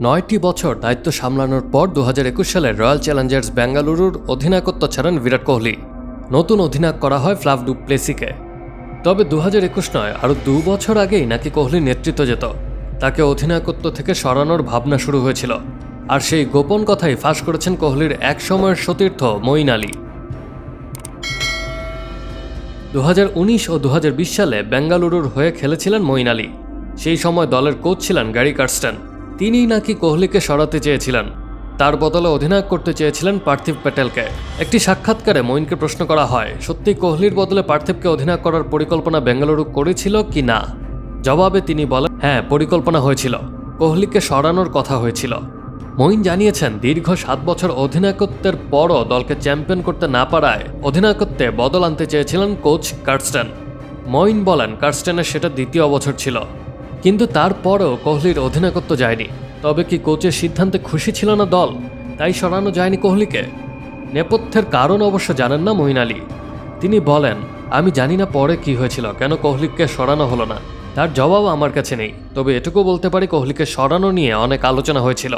নয়টি বছর দায়িত্ব সামলানোর পর দু হাজার একুশ সালে রয়্যাল চ্যালেঞ্জার্স বেঙ্গালুরুর অধিনায়কত্ব ছাড়েন বিরাট কোহলি। নতুন অধিনায়ক করা হয় ফ্লাভ ডু প্লেসিকে। তবে দু নয়, আরও দু বছর আগেই নাকি কোহলির নেতৃত্ব যেত। তাকে অধিনায়কত্ব থেকে সরানোর ভাবনা শুরু হয়েছিল। আর সেই গোপন কথাই ফাঁস করেছেন কোহলির এক সময়ের সতীর্থ মঈন আলী। দু হাজার উনিশ ও দু হাজার বিশ সালে বেঙ্গালুরুর হয়ে খেলেছিলেন মঈন আলী। সেই সময় দলের কোচ ছিলেন গ্যারি কার্স্টেন। তিনিই নাকি কোহলিকে সরাতে চেয়েছিলেন। তার বদলে অধিনায়ক করতে চেয়েছিলেন পার্থিব প্যাটেলকে। একটি সাক্ষাৎকারে মঈনকে প্রশ্ন করা হয়, সত্যি কোহলির বদলে পার্থিবকে অধিনায়ক করার পরিকল্পনা বেঙ্গালুরু করেছিল কি না? জবাবে তিনি বলেন হ্যাঁ পরিকল্পনা হয়েছিল। কোহলিকে সরানোর কথা হয়েছিল। মঈন জানিয়েছেন, দীর্ঘ সাত বছর অধিনায়কত্বের পরও দলকে চ্যাম্পিয়ন করতে না পারায় অধিনায়কত্বে বদল আনতে চেয়েছিলেন কোচ কার্স্টেন। মঈন বলেন, কার্স্টেনের সেটা দ্বিতীয় বছর ছিল। কিন্তু তারপরও কোহলির অধিনায়কত্ব যায়নি। তবে কি কোচের সিদ্ধান্তে খুশি ছিল না দল? তাই সরানো যায়নি কোহলিকে। নেপথ্যের কারণ অবশ্য জানেন না মহিন আলী। তিনি বলেন, আমি জানি না পরে কি হয়েছিল, কেন কোহলিকে সরানো হলো না। তার জবাব আমার কাছে নেই। তবে এটুকু বলতে পারি কোহলিকে সরানো নিয়ে অনেক আলোচনা হয়েছিল।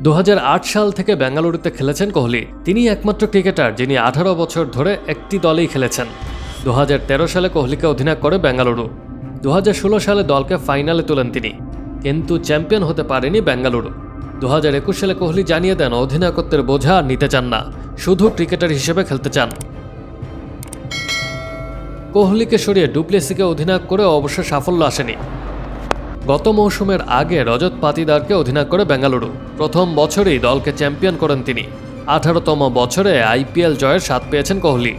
দু হাজার আট সাল থেকে বেঙ্গালুরুতে খেলেছেন কোহলি। তিনি একমাত্র ক্রিকেটার যিনি আঠারো বছর ধরে একটি দলেই খেলেছেন। দু হাজার তেরো সালে কোহলিকে অধিনায়ক করে বেঙ্গালুরু। দু হাজার ষোলো সালে দলকে ফাইনালে তোলেন তিনি, কিন্তু চ্যাম্পিয়ন হতে পারেনি বেঙ্গালুরু। দু হাজার একুশ সালে কোহলি জানিয়ে দেন অধিনায়কত্বের বোঝা নিতে চান না, শুধু ক্রিকেটার হিসেবে খেলতে চান। কোহলিকে সরিয়ে ডুপ্লেসিকে অধিনায়ক করে অবশ্য সাফল্য আসেনি। গত মৌসুমের আগে রজত পাতিদারকে অধিনায়ক করে বেঙ্গালুরু। প্রথম বছরেই দলকে চ্যাম্পিয়ন করেন তিনি। আঠারোতম বছরে আইপিএল জয়ের স্বাদ পেয়েছেন কোহলি।